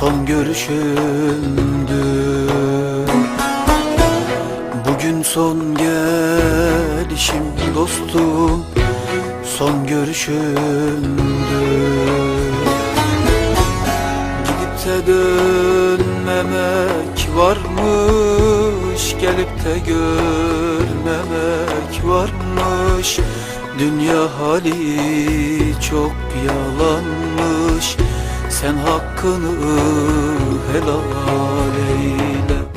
son görüşümdü. Bugün son gelişim dostum son görüşümdü. Gidip de dönmemek varmış Gelip de görmemek varmış Dünya hali çok yalanmış. Sen hakkını helal eyle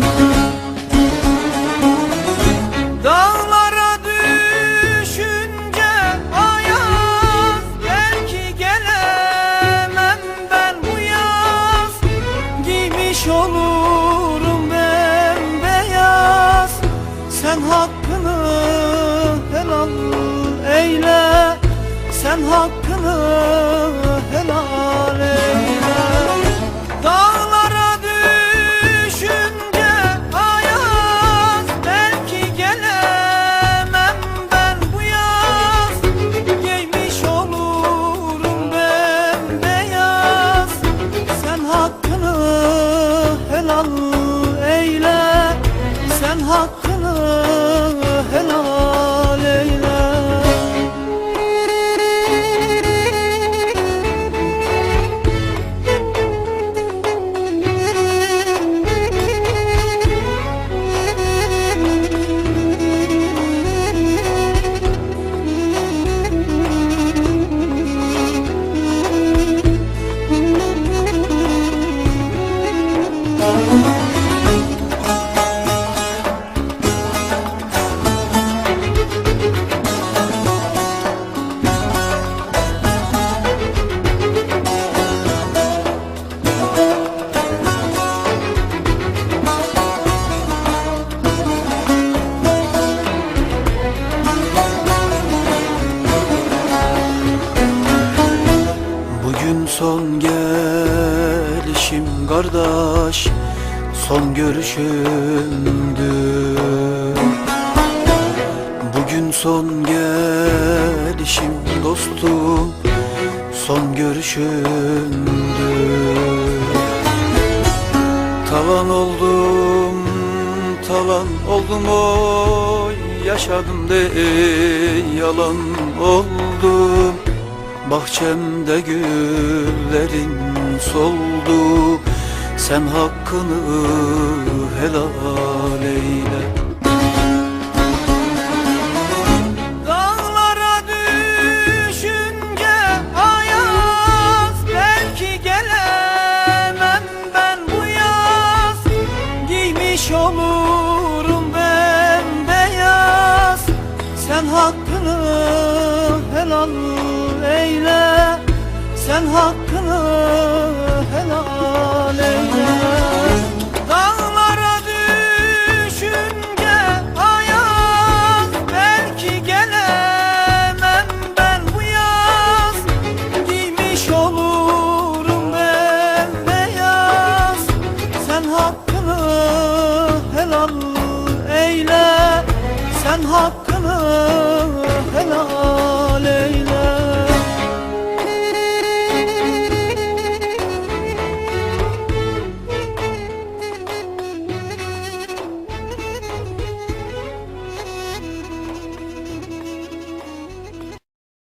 Sen hakkını helal eyle. Dağlara düşünce ayaz Belki gelemem ben bu yaz. Giymiş olurum bembeyaz Sen hakkını helal eyle. Sen hakkını gelişim kardeş Son görüşümdü. Bugün son gelişim dostum Son görüşümdü. Tavan oldum, tavan oldum oy Yaşadım de yalan oldum Bahçemde güllerin soldu. Sen hakkını helal eyle. Gelemem ben bu yaz. Giymiş olurum bembeyaz Sen hakkını helal eyle Sen hakkını helal eyle. Dağlara düşünce ayaz Belki gelemem ben bu yaz. Giymiş olurum bembeyaz Sen hakkını helal eyle. Sen hakkını